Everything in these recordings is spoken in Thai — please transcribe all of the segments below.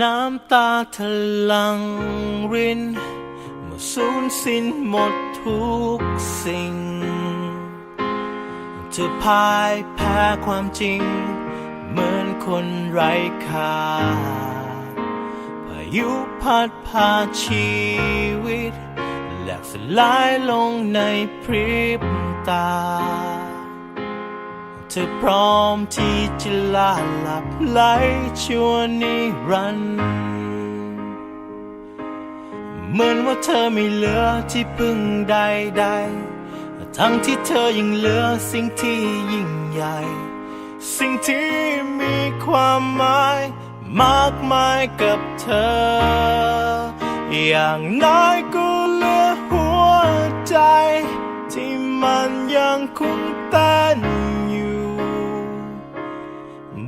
น้ำตาทะลังรินเมื่อสูญสิ้นหมดทุกสิ่งเธอพ่ายแพ้ความจริง เหมือนคนไร้ค่าพายุพัดพาชีวิต แหลกสลายลงในพริบตา เธอพร้อมที่จะลาหลับไหลชั่วนิรันดร์เหมือนว่าเธอไม่เหลือที่พึ่งใดๆ ทั้งที่เธอยังเหลือสิ่งที่ยิ่งใหญ่ สิ่งที่มีความหมายมากมายกับเธอ อย่างน้อยก็เหลือหัวใจ ที่มันยังคงเต้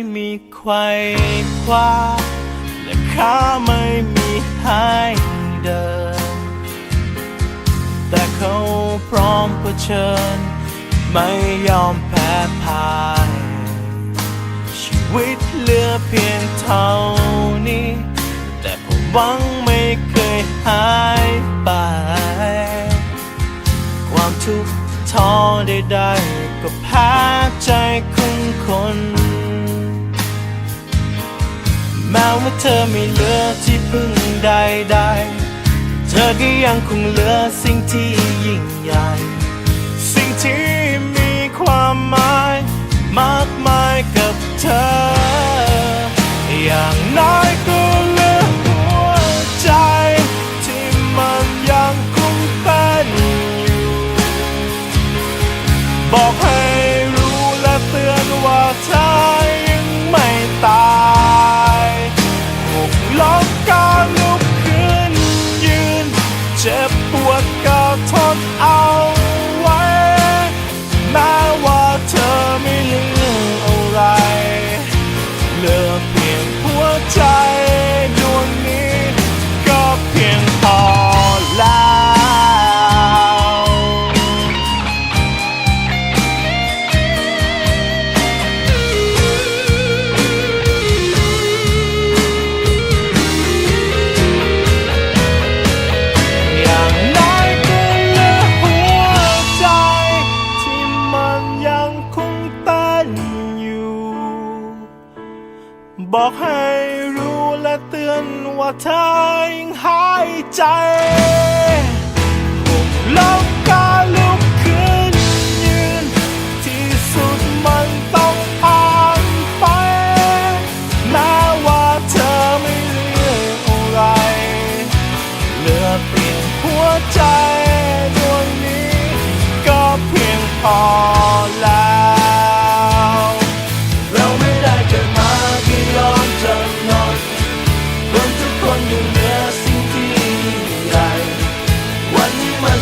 ม่มีไขว้คว้าและขาไม่มีให้เดิน แต่เขาพร้อมเผชิญ ไม่ยอมแพ้พ่าย ชีวิตเหลือเพียงเท่านี้ แต่ผมหวังไม่เคยหายไป ความทุกข์ท้อใดๆก็แพ้ใจของคน แม้ว่าเธอไม่เหลือที่พึ่งใดๆ เธอก็ยังคงเหลือสิ่งที่ยิ่งใหญ่ สิ่งที่มีความหมายมากมายกับเธอ อย่างน้อยก็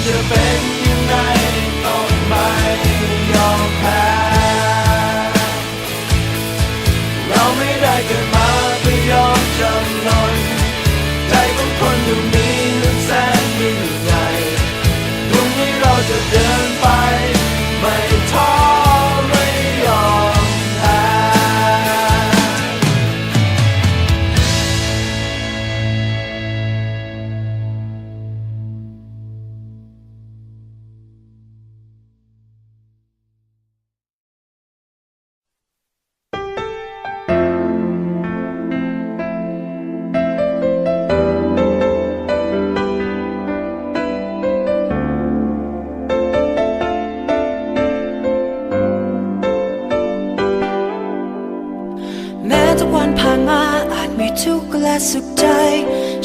นี้มั สุขใจ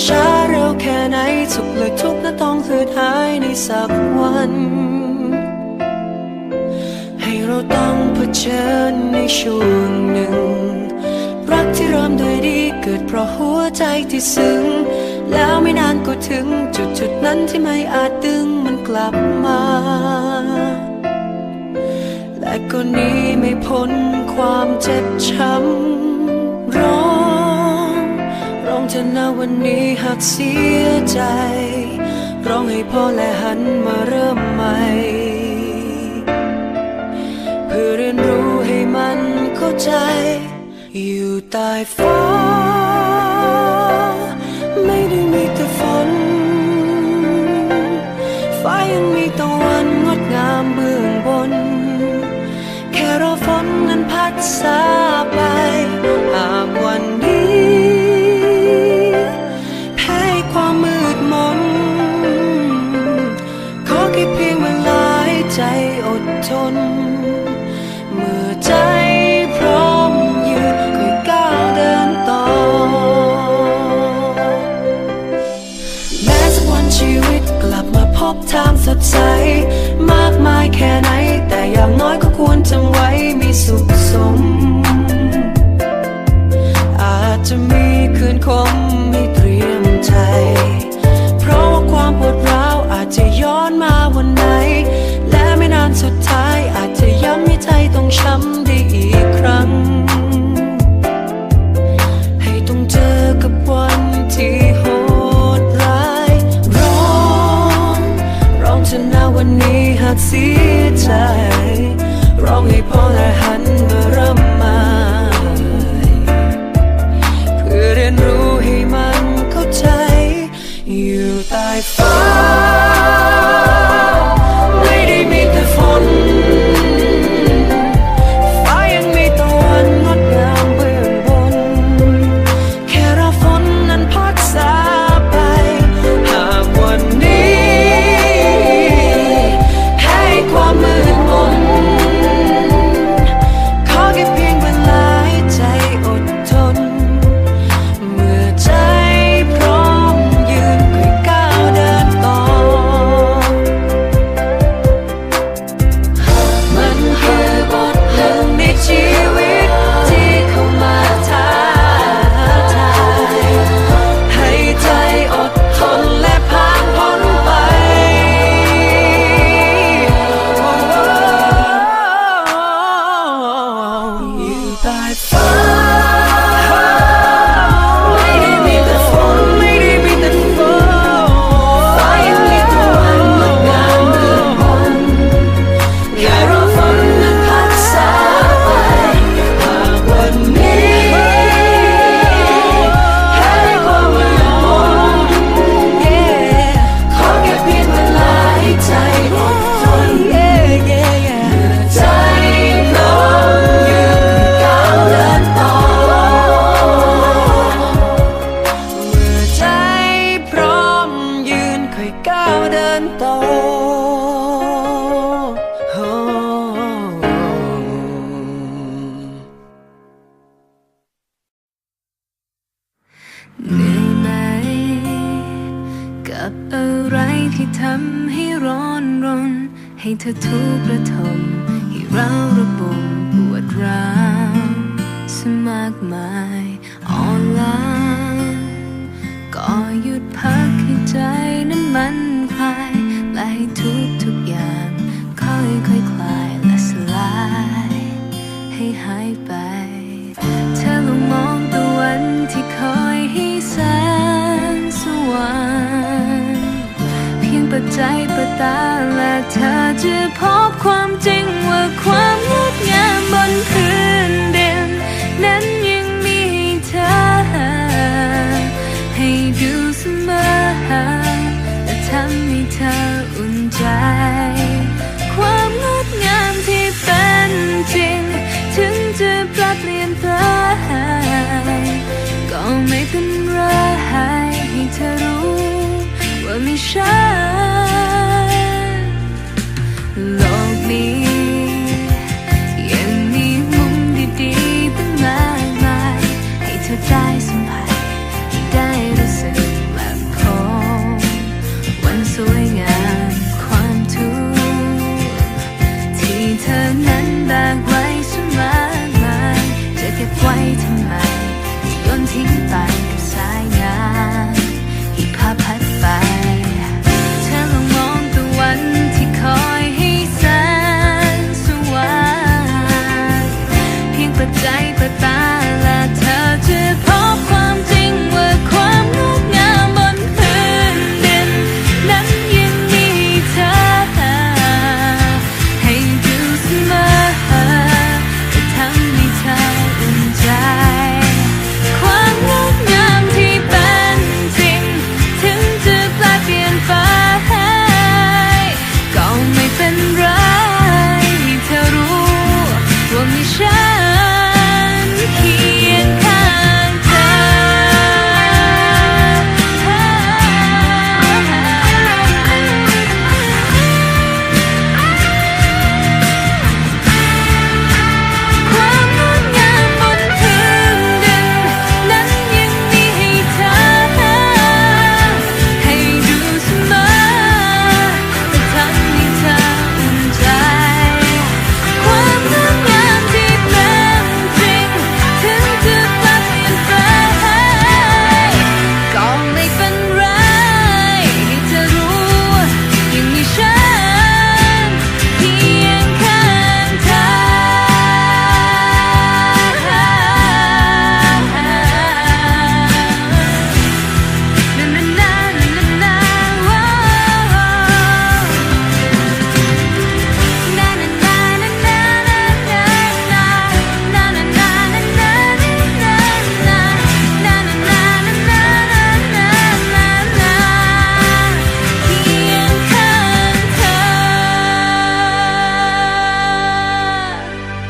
ช้าเร็วแค่ไหนสุขหรือทุกข์นั้นต้องเหือดหายในสักวัน ให้เราต้องเผชิญในช่วงหนึ่ง รักที่เริ่มด้วยดีเกิดเพราะหัวใจที่ซึ้ง แล้วไม่นานก็ถึงจุดจุดนั้นที่ไม่อาจดึงมันกลับมาและก็นี้ไม่พ้นความเจ็บช้ำรองร้อง เธอนาวันนี้หากเสียใจ ร้องให้พ่อและหันมาเริ่มใหม่ เพื่อเรียนรู้ให้มันเข้าใจ อยู่ใต้ฟ้า ไม่ได้มีแต่ฝน ฟ้ายังมีตะวันงดงามเบื้องบน แค่รอฝนนั้นพัดซาไเหนื่อยไหม กับอะไรที่ทำให้ร้อนรน ให้เธอทุกข์ระทมให้เราระบมปวดร้าวสมากมายอ่อนล้าก็หยุดพักให้ใจนั้นมันคลายและให้ทุกทุกอย่างค่อยค่อยคลายและสลาย ให้หายไป ตาและเธอจะพบความจริงว่าความงดงามบนพื้นดินนั้นยังมีเธอ ให้ดูเสมอและทำให้เธออุ่นใจ ความงดงามที่เป็นจริง ถึงจะปลเปลี่ยนไปก็ไม่เป็นไรให้เธอรู้ว่าไม่ใช่